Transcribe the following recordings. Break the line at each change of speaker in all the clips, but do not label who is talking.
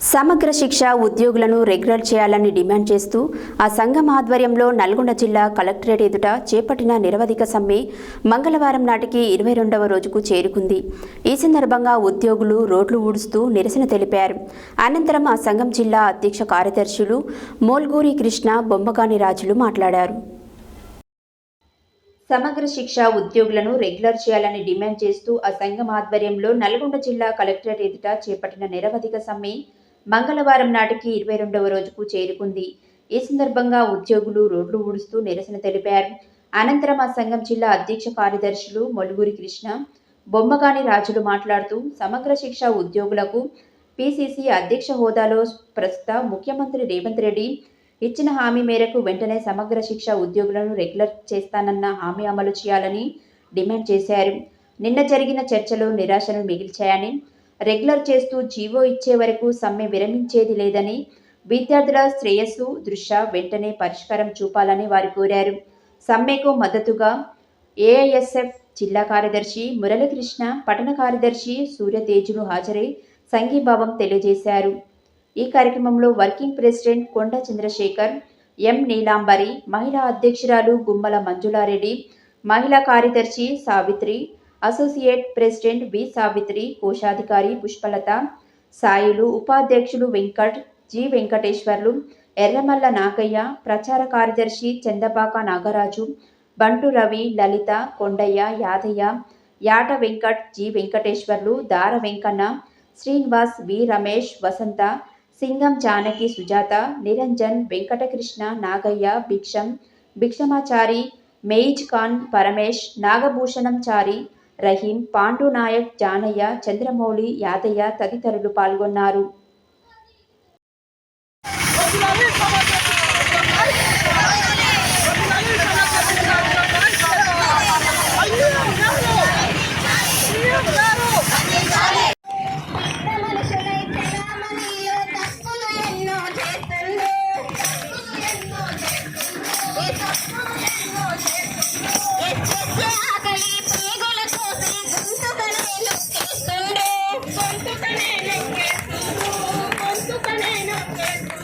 సమగ్ర శిక్ష ఉద్యోగులను రెగ్యులర్ చేయాలని డిమాండ్ చేస్తూ ఆ సంఘం ఆధ్వర్యంలో నల్గొండ జిల్లా కలెక్టరేట్ ఎదుట చేపట్టిన నిరవధిక సమ్మె మంగళవారం నాటికి ఇరవై రెండవ రోజుకు చేరుకుంది. ఈ సందర్భంగా ఉద్యోగులు రోడ్లు ఊడుస్తూ నిరసన తెలిపారు. అనంతరం ఆ సంఘం జిల్లా అధ్యక్ష కార్యదర్శులు మోల్గూరి కృష్ణ బొమ్మగాని రాజులు మాట్లాడారు. సమగ్ర శిక్ష ఉద్యోగులను రెగ్యులర్ చేయాలని డిమాండ్ చేస్తూ ఆ సంఘం ఆధ్వర్యంలో నల్గొండ జిల్లా కలెక్టరేట్ ఎదుట చేపట్టిన నిరవధిక సమ్మె మంగళవారం నాటికి ఇరవై రెండవ రోజుకు చేరుకుంది. ఈ సందర్భంగా ఉద్యోగులు రోడ్లు ఊడుస్తూ నిరసన తెలిపారు. అనంతరం ఆ సంఘం జిల్లా అధ్యక్ష కార్యదర్శులు మొలుగురి కృష్ణ బొమ్మగాని రాజులు మాట్లాడుతూ సమగ్ర శిక్ష ఉద్యోగులకు పిసిసి అధ్యక్ష హోదాలో ప్రస్తుత ముఖ్యమంత్రి రేవంత్ రెడ్డి ఇచ్చిన హామీ మేరకు వెంటనే సమగ్ర శిక్ష ఉద్యోగులను రెగ్యులర్ చేస్తానన్న హామీ అమలు చేయాలని డిమాండ్ చేశారు. నిన్న జరిగిన చర్చలు నిరాశను మిగిల్చాయని రెగ్యులర్ చేస్తూ జీవో ఇచ్చే వరకు సమ్మె విరమించేది లేదని విద్యార్థుల శ్రేయస్సు దృష్ట్యా వెంటనే పరిష్కారం చూపాలని వారు కోరారు. సమ్మెకు మద్దతుగా ఏఐఎస్ఎఫ్ జిల్లా కార్యదర్శి మురళీకృష్ణ పట్టణ కార్యదర్శి సూర్యతేజులు హాజరై సంఘీభావం తెలియజేశారు. ఈ కార్యక్రమంలో వర్కింగ్ ప్రెసిడెంట్ కొండ చంద్రశేఖర్ ఎం నీలాంబరి మహిళా అధ్యక్షురాలు గుమ్మల మంజులారెడ్డి మహిళా కార్యదర్శి Savitri associate president V Savitri కోశాధికారి పుష్పలత సాయిలు ఉపాధ్యక్షులు వెంకట్ జి వెంకటేశ్వర్లు ఎర్రమల్ల నాగయ్య ప్రచార కార్యదర్శి చందపాక నాగరాజు బంటు రవి లలిత కొండయ్య యాదయ్య యాట వెంకట్ జి వెంకటేశ్వర్లు దార వెంకన్న శ్రీనివాస్ వి రమేష్ వసంత సింగం జానకి సుజాత నిరంజన్ వెంకటకృష్ణ నాగయ్య భిక్షం భిక్షమాచారి మెయిజ్ ఖాన్ పరమేష్ నాగభూషణం చారి రహీం పాండు నాయక్ జానయ్య చంద్రమౌళి యాదయ్య తదితరులు పాల్గొన్నారు.
Thank you.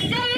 Yeah.